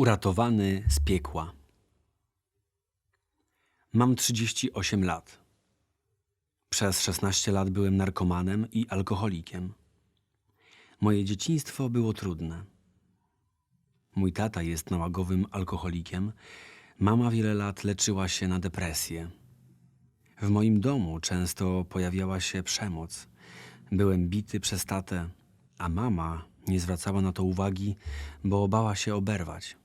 Uratowany z piekła. Mam 38 lat. Przez 16 lat byłem narkomanem i alkoholikiem. Moje dzieciństwo było trudne. Mój tata jest nałogowym alkoholikiem, mama wiele lat leczyła się na depresję. W moim domu często pojawiała się przemoc. Byłem bity przez tatę, a mama nie zwracała na to uwagi, bo bała się oberwać.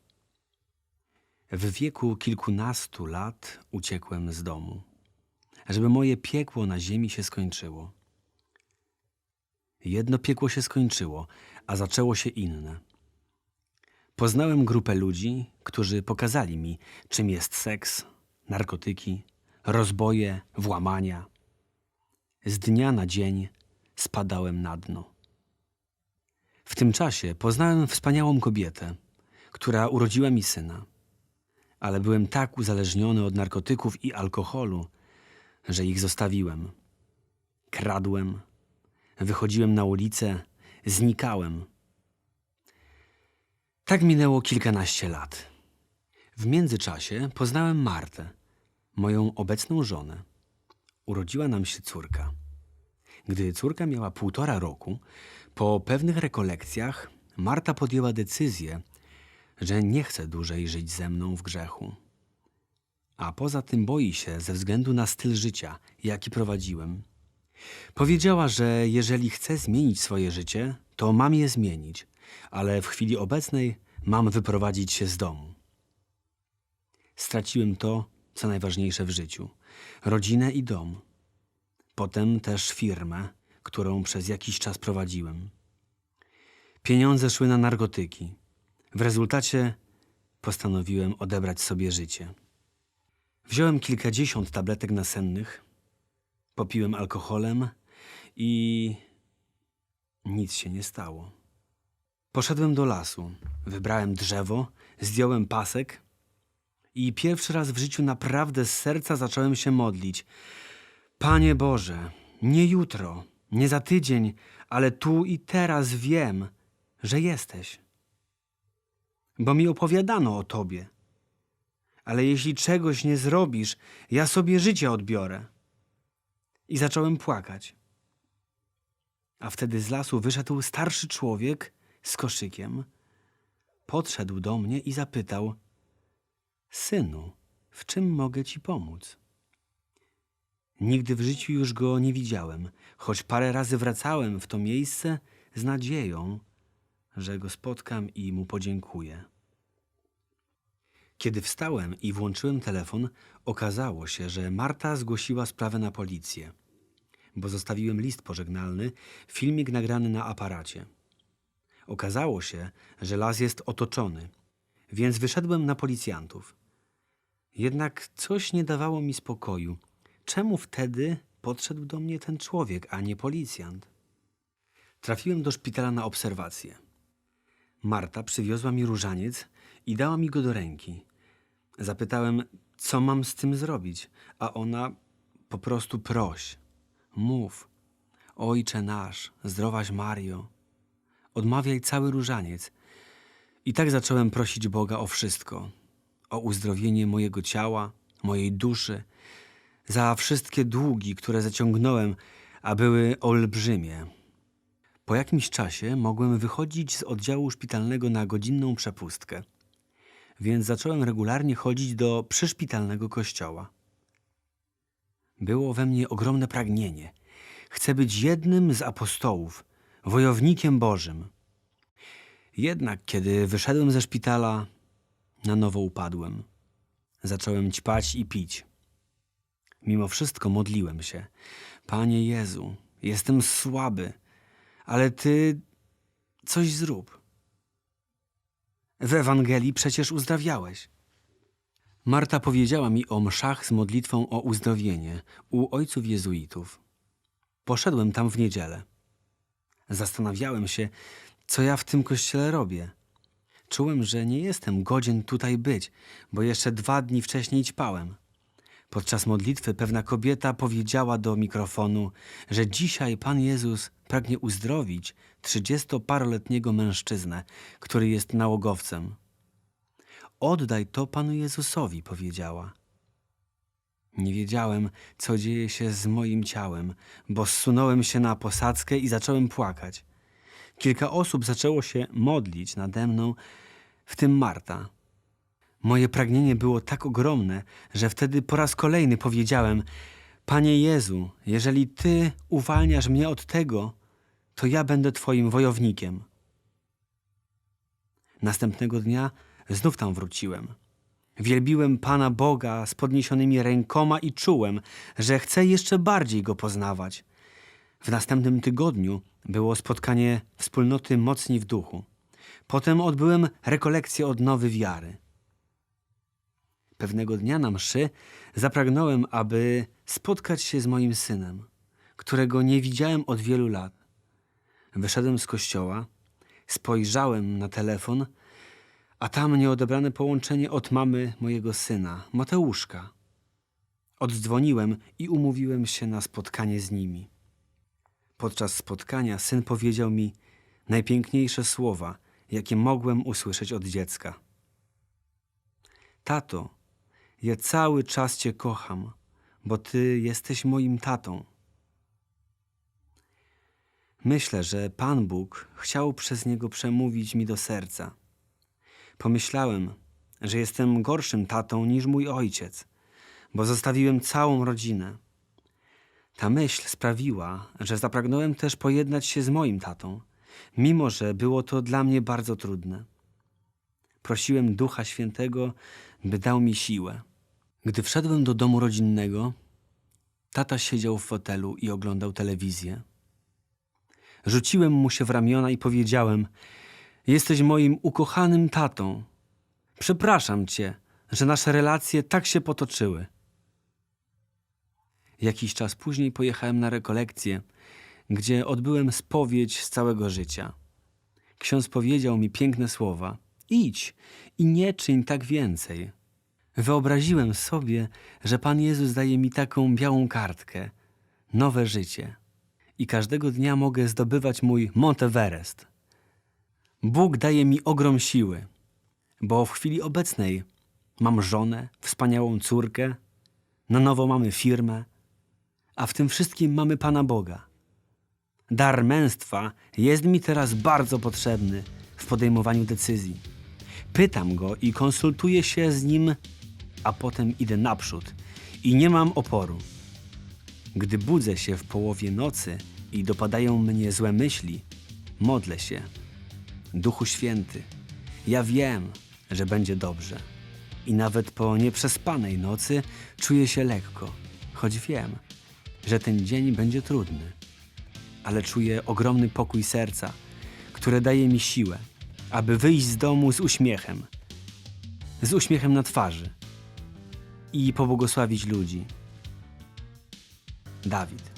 W wieku kilkunastu lat uciekłem z domu, żeby moje piekło na ziemi się skończyło. Jedno piekło się skończyło, a zaczęło się inne. Poznałem grupę ludzi, którzy pokazali mi, czym jest seks, narkotyki, rozboje, włamania. Z dnia na dzień spadałem na dno. W tym czasie poznałem wspaniałą kobietę, która urodziła mi syna. Ale byłem tak uzależniony od narkotyków i alkoholu, że ich zostawiłem. Kradłem, wychodziłem na ulicę, znikałem. Tak minęło kilkanaście lat. W międzyczasie poznałem Martę, moją obecną żonę. Urodziła nam się córka. Gdy córka miała półtora roku, po pewnych rekolekcjach Marta podjęła decyzję, że nie chce dłużej żyć ze mną w grzechu. A poza tym boi się ze względu na styl życia, jaki prowadziłem. Powiedziała, że jeżeli chcę zmienić swoje życie, to mam je zmienić, ale w chwili obecnej mam wyprowadzić się z domu. Straciłem to, co najważniejsze w życiu rodzinę i dom. Potem też firmę, którą przez jakiś czas prowadziłem. Pieniądze szły na narkotyki. W rezultacie postanowiłem odebrać sobie życie. Wziąłem kilkadziesiąt tabletek nasennych, popiłem alkoholem i nic się nie stało. Poszedłem do lasu, wybrałem drzewo, zdjąłem pasek i pierwszy raz w życiu naprawdę z serca zacząłem się modlić. Panie Boże, nie jutro, nie za tydzień, ale tu i teraz wiem, że jesteś. Bo mi opowiadano o Tobie. Ale jeśli czegoś nie zrobisz, ja sobie życie odbiorę. I zacząłem płakać. A wtedy z lasu wyszedł starszy człowiek z koszykiem. Podszedł do mnie i zapytał: Synu, w czym mogę ci pomóc? Nigdy w życiu już go nie widziałem, choć parę razy wracałem w to miejsce z nadzieją, że go spotkam i mu podziękuję. Kiedy wstałem i włączyłem telefon, okazało się, że Marta zgłosiła sprawę na policję, bo zostawiłem list pożegnalny, filmik nagrany na aparacie. Okazało się, że las jest otoczony, więc wyszedłem na policjantów. Jednak coś nie dawało mi spokoju. Czemu wtedy podszedł do mnie ten człowiek, a nie policjant? Trafiłem do szpitala na obserwację. Marta przywiozła mi różaniec i dała mi go do ręki. Zapytałem, co mam z tym zrobić, a ona po prostu proś. Mów, Ojcze nasz, zdrowaś Mario. Odmawiaj cały różaniec. I tak zacząłem prosić Boga o wszystko. O uzdrowienie mojego ciała, mojej duszy, za wszystkie długi, które zaciągnąłem, a były olbrzymie. Po jakimś czasie mogłem wychodzić z oddziału szpitalnego na godzinną przepustkę, więc zacząłem regularnie chodzić do przyszpitalnego kościoła. Było we mnie ogromne pragnienie. Chcę być jednym z apostołów, wojownikiem Bożym. Jednak kiedy wyszedłem ze szpitala, na nowo upadłem. Zacząłem ćpać i pić. Mimo wszystko modliłem się. Panie Jezu, jestem słaby, ale Ty coś zrób. W Ewangelii przecież uzdrawiałeś. Marta powiedziała mi o mszach z modlitwą o uzdrowienie u ojców jezuitów. Poszedłem tam w niedzielę. Zastanawiałem się, co ja w tym kościele robię. Czułem, że nie jestem godzien tutaj być, bo jeszcze dwa dni wcześniej ćpałem. Podczas modlitwy pewna kobieta powiedziała do mikrofonu, że dzisiaj Pan Jezus pragnie uzdrowić trzydziestoparoletniego mężczyznę, który jest nałogowcem. Oddaj to Panu Jezusowi, powiedziała. Nie wiedziałem, co dzieje się z moim ciałem, bo zsunąłem się na posadzkę i zacząłem płakać. Kilka osób zaczęło się modlić nade mną, w tym Marta. Moje pragnienie było tak ogromne, że wtedy po raz kolejny powiedziałem: Panie Jezu, jeżeli Ty uwalniasz mnie od tego, to ja będę Twoim wojownikiem. Następnego dnia znów tam wróciłem. Wielbiłem Pana Boga z podniesionymi rękoma i czułem, że chcę jeszcze bardziej Go poznawać. W następnym tygodniu było spotkanie wspólnoty Mocni w Duchu. Potem odbyłem rekolekcję odnowy wiary. Pewnego dnia na mszy zapragnąłem, aby spotkać się z moim synem, którego nie widziałem od wielu lat. Wyszedłem z kościoła, spojrzałem na telefon, a tam nieodebrane połączenie od mamy mojego syna, Mateuszka. Oddzwoniłem i umówiłem się na spotkanie z nimi. Podczas spotkania syn powiedział mi najpiękniejsze słowa, jakie mogłem usłyszeć od dziecka. Tato, ja cały czas Cię kocham, bo Ty jesteś moim tatą. Myślę, że Pan Bóg chciał przez niego przemówić mi do serca. Pomyślałem, że jestem gorszym tatą niż mój ojciec, bo zostawiłem całą rodzinę. Ta myśl sprawiła, że zapragnąłem też pojednać się z moim tatą, mimo że było to dla mnie bardzo trudne. Prosiłem Ducha Świętego, by dał mi siłę. Gdy wszedłem do domu rodzinnego, tata siedział w fotelu i oglądał telewizję. Rzuciłem mu się w ramiona i powiedziałem: Jesteś moim ukochanym tatą. Przepraszam cię, że nasze relacje tak się potoczyły. Jakiś czas później pojechałem na rekolekcję, gdzie odbyłem spowiedź z całego życia. Ksiądz powiedział mi piękne słowa: Idź i nie czyń tak więcej. Wyobraziłem sobie, że Pan Jezus daje mi taką białą kartkę, nowe życie i każdego dnia mogę zdobywać mój Monteverest. Bóg daje mi ogrom siły, bo w chwili obecnej mam żonę, wspaniałą córkę, na nowo mamy firmę, a w tym wszystkim mamy Pana Boga. Dar męstwa jest mi teraz bardzo potrzebny w podejmowaniu decyzji. Pytam go i konsultuję się z nim, a potem idę naprzód i nie mam oporu. Gdy budzę się w połowie nocy i dopadają mnie złe myśli, modlę się. Duchu Święty, ja wiem, że będzie dobrze. I nawet po nieprzespanej nocy czuję się lekko, choć wiem, że ten dzień będzie trudny. Ale czuję ogromny pokój serca, które daje mi siłę, aby wyjść z domu z uśmiechem, z uśmiechem na twarzy i pobłogosławić ludzi. Dawid.